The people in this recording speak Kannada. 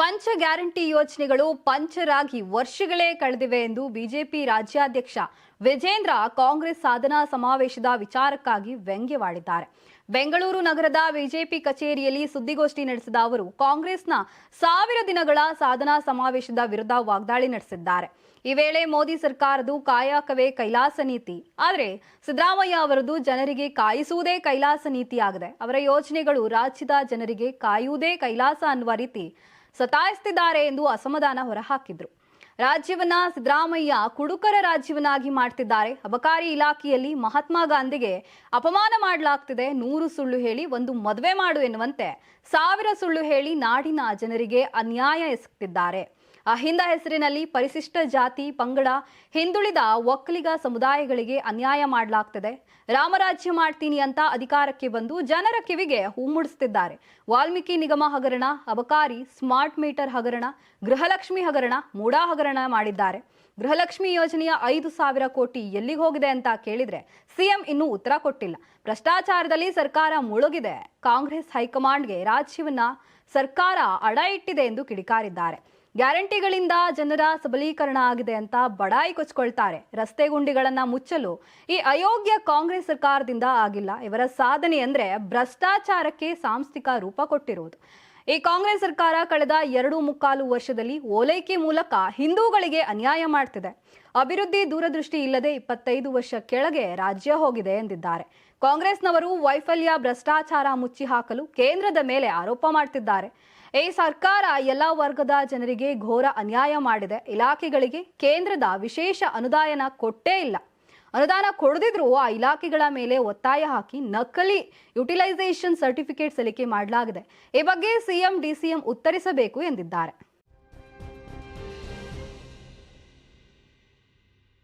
ಪಂಚ ಗ್ಯಾರಂಟಿ ಯೋಜನೆಗಳು ಪಂಚರಾಗಿ ವರ್ಷಗಳೇ ಕಳೆದಿವೆ ಎಂದು ಬಿಜೆಪಿ ರಾಜ್ಯಾಧ್ಯಕ್ಷ ವಿಜೇಂದ್ರ ಕಾಂಗ್ರೆಸ್ ಸಾಧನಾ ಸಮಾವೇಶದ ವಿಚಾರಕ್ಕಾಗಿ ವ್ಯಂಗ್ಯವಾಡಿದ್ದಾರೆ. ಬೆಂಗಳೂರು ನಗರದ ಬಿಜೆಪಿ ಕಚೇರಿಯಲ್ಲಿ ಸುದ್ದಿಗೋಷ್ಠಿ ನಡೆಸಿದ ಅವರು, ಕಾಂಗ್ರೆಸ್ನ ಸಾವಿರ ದಿನಗಳ ಸಾಧನಾ ಸಮಾವೇಶದ ವಿರುದ್ಧ ವಾಗ್ದಾಳಿ ನಡೆಸಿದ್ದಾರೆ. ಈ ವೇಳೆ ಮೋದಿ ಸರ್ಕಾರದು ಕಾಯಕವೇ ಕೈಲಾಸ ನೀತಿ. ಆದರೆ ಸಿದ್ದರಾಮಯ್ಯ ಅವರದು ಜನರಿಗೆ ಕಾಯಿಸುವುದೇ ಕೈಲಾಸ ನೀತಿಯಾಗಿದೆ. ಅವರ ಯೋಜನೆಗಳು ರಾಜ್ಯದ ಜನರಿಗೆ ಕಾಯುವುದೇ ಕೈಲಾಸ ಅನ್ನುವ ರೀತಿ ಸತಾಯಿಸ್ತಿದ್ದಾರೆ ಎಂದು ಅಸಮಾಧಾನ ಹೊರಹಾಕಿದ್ರು. ರಾಜ್ಯವನ್ನ ಸಿದ್ದರಾಮಯ್ಯ ಕುಡುಕರ ರಾಜ್ಯವನ್ನಾಗಿ ಮಾಡ್ತಿದ್ದಾರೆ. ಅಬಕಾರಿ ಇಲಾಖೆಯಲ್ಲಿ ಮಹಾತ್ಮ ಗಾಂಧಿಗೆ ಅಪಮಾನ ಮಾಡಲಾಗ್ತಿದೆ. ನೂರು ಸುಳ್ಳು ಹೇಳಿ ಒಂದು ಮದುವೆ ಮಾಡು ಎನ್ನುವಂತೆ ಸಾವಿರ ಸುಳ್ಳು ಹೇಳಿ ನಾಡಿನ ಜನರಿಗೆ ಅನ್ಯಾಯ ಎಸಗ್ತಿದ್ದಾರೆ. ಅಹಿಂದ ಹೆಸರಿನಲ್ಲಿ ಪರಿಶಿಷ್ಟ ಜಾತಿ, ಪಂಗಡ ಹಿಂದುಳಿದ ಒಕ್ಕಲಿಗ ಸಮುದಾಯಗಳಿಗೆ ಅನ್ಯಾಯ ಮಾಡಲಾಗ್ತದೆ. ರಾಮರಾಜ್ಯ ಮಾಡ್ತೀನಿ ಅಂತ ಅಧಿಕಾರಕ್ಕೆ ಬಂದು ಜನರ ಕಿವಿಗೆ ಹೂ ಮುಡಿಸ್ತಿದ್ದಾರೆ. ವಾಲ್ಮೀಕಿ ನಿಗಮ ಹಗರಣ, ಅಬಕಾರಿ, ಸ್ಮಾರ್ಟ್ ಮೀಟರ್ ಹಗರಣ, ಗೃಹಲಕ್ಷ್ಮಿ ಹಗರಣ, ಮೂಡಾ ಹಗರಣ ಮಾಡಿದ್ದಾರೆ. ಗೃಹಲಕ್ಷ್ಮಿ ಯೋಜನೆಯ ಐದು ಸಾವಿರ ಕೋಟಿ ಎಲ್ಲಿಗೆ ಹೋಗಿದೆ ಅಂತ ಕೇಳಿದ್ರೆ ಸಿಎಂ ಇನ್ನೂ ಉತ್ತರ ಕೊಟ್ಟಿಲ್ಲ. ಭ್ರಷ್ಟಾಚಾರದಲ್ಲಿ ಸರ್ಕಾರ ಮುಳುಗಿದೆ. ಕಾಂಗ್ರೆಸ್ ಹೈಕಮಾಂಡ್ಗೆ ರಾಜ್ಯವನ್ನ ಸರ್ಕಾರ ಅಡ ಇಟ್ಟಿದೆ ಎಂದು ಕಿಡಿಕಾರಿದ್ದಾರೆ. ಗ್ಯಾರಂಟಿಗಳಿಂದ ಜನರ ಸಬಲೀಕರಣ ಆಗಿದೆ ಅಂತ ಬಡಾಯಿ ಕೊಚ್ಕೊಳ್ತಾರೆ. ರಸ್ತೆ ಗುಂಡಿಗಳನ್ನ ಮುಚ್ಚಲು ಈ ಅಯೋಗ್ಯ ಕಾಂಗ್ರೆಸ್ ಸರ್ಕಾರದಿಂದ ಆಗಿಲ್ಲ. ಇವರ ಸಾಧನೆ ಅಂದ್ರೆ ಭ್ರಷ್ಟಾಚಾರಕ್ಕೆ ಸಾಂಸ್ಥಿಕ ರೂಪ ಕೊಟ್ಟಿರುವುದು ಈ ಕಾಂಗ್ರೆಸ್ ಸರ್ಕಾರ ಕಳೆದ ಎರಡು ಮುಕ್ಕಾಲು ವರ್ಷದಲ್ಲಿ ಓಲೈಕೆ ಮೂಲಕ ಹಿಂದೂಗಳಿಗೆ ಅನ್ಯಾಯ ಮಾಡ್ತಿದೆ. ಅಭಿವೃದ್ಧಿ ದೂರದೃಷ್ಟಿ ಇಲ್ಲದೆ ಇಪ್ಪತ್ತೈದು ವರ್ಷ ಕೆಳಗೆ ರಾಜ್ಯ ಹೋಗಿದೆ ಎಂದಿದ್ದಾರೆ. ಕಾಂಗ್ರೆಸ್ನವರು ವೈಫಲ್ಯ, ಭ್ರಷ್ಟಾಚಾರ ಮುಚ್ಚಿ ಹಾಕಲು ಕೇಂದ್ರದ ಮೇಲೆ ಆರೋಪ ಮಾಡ್ತಿದ್ದಾರೆ. ಈ ಸರ್ಕಾರ ಎಲ್ಲ ವರ್ಗದ ಜನರಿಗೆ ಘೋರ ಅನ್ಯಾಯ ಮಾಡಿದೆ. ಇಲಾಖೆಗಳಿಗೆ ಕೇಂದ್ರದ ವಿಶೇಷ ಅನುದಾನ ಕೊಟ್ಟೇ ಇಲ್ಲ. ಅನುದಾನ ಕೊಡದಿದ್ರು ಆ ಇಲಾಖೆಗಳ ಮೇಲೆ ಒತ್ತಾಯ ಹಾಕಿ ನಕಲಿ ಯುಟಿಲೈಸೇಷನ್ ಸರ್ಟಿಫಿಕೇಟ್ ಸಲ್ಲಿಕೆ ಮಾಡಲಾಗಿದೆ. ಈ ಬಗ್ಗೆ ಸಿಎಂ, ಡಿಸಿಎಂ ಉತ್ತರಿಸಬೇಕು ಎಂದಿದ್ದಾರೆ.